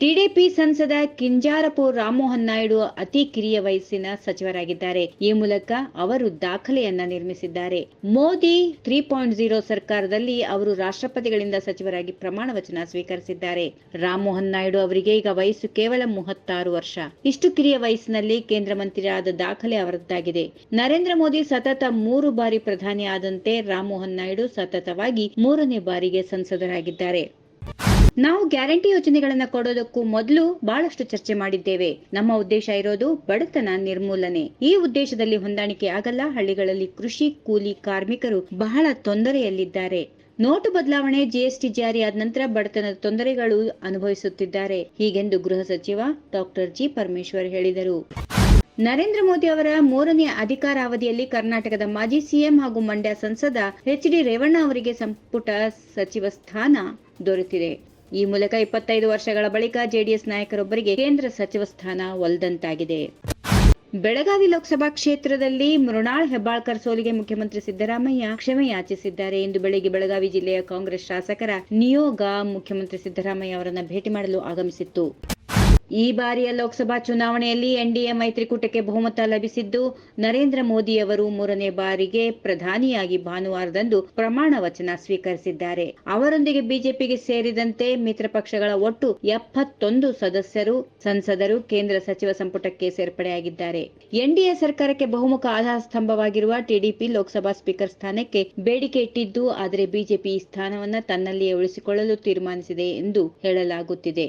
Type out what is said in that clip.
TDP ಸಂಸದ ಕಿಂಜಾರಪುರ್ ರಾಮಮೋಹನ್ ನಾಯ್ಡು ಅತಿ ಕಿರಿಯ ವಯಸ್ಸಿನ ಸಚಿವರಾಗಿದ್ದಾರೆ. ಈ ಮೂಲಕ ಅವರು ದಾಖಲೆಯನ್ನ ನಿರ್ಮಿಸಿದ್ದಾರೆ. ಮೋದಿ ತ್ರೀ ಪಾಯಿಂಟ್ ಜೀರೋ ಸರ್ಕಾರದಲ್ಲಿ ಅವರು ರಾಷ್ಟ್ರಪತಿಗಳಿಂದ ಸಚಿವರಾಗಿ ಪ್ರಮಾಣ ವಚನ ಸ್ವೀಕರಿಸಿದ್ದಾರೆ. ರಾಮಮೋಹನ್ ನಾಯ್ಡು ಅವರಿಗೆ ಈಗ ವಯಸ್ಸು ಕೇವಲ ಮೂವತ್ತಾರು ವರ್ಷ. ಇಷ್ಟು ಕಿರಿಯ ವಯಸ್ಸಿನಲ್ಲಿ ಕೇಂದ್ರ ಮಂತ್ರಿಯಾದ ದಾಖಲೆ ಅವರದ್ದಾಗಿದೆ. ನರೇಂದ್ರ ಮೋದಿ ಸತತ ಮೂರು ಬಾರಿ ಪ್ರಧಾನಿ ಆದಂತೆ ರಾಮಮೋಹನ್ ನಾಯ್ಡು ಸತತವಾಗಿ ಮೂರನೇ ಬಾರಿಗೆ ಸಂಸದರಾಗಿದ್ದಾರೆ. ನಾವು ಗ್ಯಾರಂಟಿ ಯೋಜನೆಗಳನ್ನ ಕೊಡೋದಕ್ಕೂ ಮೊದಲು ಬಹಳಷ್ಟು ಚರ್ಚೆ ಮಾಡಿದ್ದೇವೆ. ನಮ್ಮ ಉದ್ದೇಶ ಇರೋದು ಬಡತನ ನಿರ್ಮೂಲನೆ. ಈ ಉದ್ದೇಶದಲ್ಲಿ ಹೊಂದಾಣಿಕೆ ಆಗಲ್ಲ. ಹಳ್ಳಿಗಳಲ್ಲಿ ಕೃಷಿ, ಕೂಲಿ, ಕಾರ್ಮಿಕರು ಬಹಳ ತೊಂದರೆಯಲ್ಲಿದ್ದಾರೆ. ನೋಟು ಬದಲಾವಣೆ ಜಿಎಸ್ಟಿ ಜಾರಿಯಾದ ನಂತರ ಬಡತನದ ತೊಂದರೆಗಳು ಅನುಭವಿಸುತ್ತಿದ್ದಾರೆ. ಹೀಗೆಂದು ಗೃಹ ಸಚಿವ ಡಾಕ್ಟರ್ ಜಿ. ಪರಮೇಶ್ವರ್ ಹೇಳಿದರು. ನರೇಂದ್ರ ಮೋದಿ ಅವರ ಮೂರನೇ ಅಧಿಕಾರಾವಧಿಯಲ್ಲಿ ಕರ್ನಾಟಕದ ಮಾಜಿ ಸಿಎಂ ಹಾಗೂ ಮಂಡ್ಯ ಸಂಸದ ಎಚ್ ಡಿ ರೇವಣ್ಣ ಅವರಿಗೆ ಸಂಪುಟ ಸಚಿವ ಸ್ಥಾನ ದೊರೆತಿದೆ. ಈ ಮೂಲಕ ಇಪ್ಪತ್ತೈದು ವರ್ಷಗಳ ಬಳಿಕ ಜೆಡಿಎಸ್ ನಾಯಕರೊಬ್ಬರಿಗೆ ಕೇಂದ್ರ ಸಚಿವ ಸ್ಥಾನ ಒಲ್ದಂತಾಗಿದೆ. ಬೆಳಗಾವಿ ಲೋಕಸಭಾ ಕ್ಷೇತ್ರದಲ್ಲಿ ಮೃಣಾಳ್ ಹೆಬ್ಬಾಳ್ಕರ್ ಸೋಲಿಗೆ ಮುಖ್ಯಮಂತ್ರಿ ಸಿದ್ದರಾಮಯ್ಯ ಕ್ಷಮೆ ಯಾಚಿಸಿದ್ದಾರೆ ಎಂದು ಬೆಳಗ್ಗೆ ಬೆಳಗಾವಿ ಜಿಲ್ಲೆಯ ಕಾಂಗ್ರೆಸ್ ಶಾಸಕರ ನಿಯೋಗ ಮುಖ್ಯಮಂತ್ರಿ ಸಿದ್ದರಾಮಯ್ಯ ಅವರನ್ನು ಭೇಟಿ ಮಾಡಲು ಆಗಮಿಸಿತ್ತು. ಈ ಬಾರಿಯ ಲೋಕಸಭಾ ಚುನಾವಣೆಯಲ್ಲಿ ಎನ್ಡಿಎ ಮೈತ್ರಿಕೂಟಕ್ಕೆ ಬಹುಮತ ಲಭಿಸಿದ್ದು, ನರೇಂದ್ರ ಮೋದಿ ಅವರು ಮೂರನೇ ಬಾರಿಗೆ ಪ್ರಧಾನಿಯಾಗಿ ಭಾನುವಾರದಂದು ಪ್ರಮಾಣ ವಚನ ಸ್ವೀಕರಿಸಿದ್ದಾರೆ. ಅವರೊಂದಿಗೆ ಬಿಜೆಪಿಗೆ ಸೇರಿದಂತೆ ಮಿತ್ರ ಪಕ್ಷಗಳ ಒಟ್ಟು ಎಪ್ಪತ್ತೊಂದು ಸದಸ್ಯರು, ಸಂಸದರು, ಕೇಂದ್ರ ಸಚಿವ ಸಂಪುಟಕ್ಕೆ ಸೇರ್ಪಡೆಯಾಗಿದ್ದಾರೆ. ಎನ್ಡಿಎ ಸರ್ಕಾರಕ್ಕೆ ಬಹುಮುಖ ಆಧಾರ ಸ್ತಂಭವಾಗಿರುವ ಟಿಡಿಪಿ ಲೋಕಸಭಾ ಸ್ಪೀಕರ್ ಸ್ಥಾನಕ್ಕೆ ಬೇಡಿಕೆ ಇಟ್ಟಿದ್ದು, ಆದರೆ ಬಿಜೆಪಿ ಈ ಸ್ಥಾನವನ್ನು ತನ್ನಲ್ಲಿಯೇ ಉಳಿಸಿಕೊಳ್ಳಲು ತೀರ್ಮಾನಿಸಿದೆ ಎಂದು ಹೇಳಲಾಗುತ್ತಿದೆ.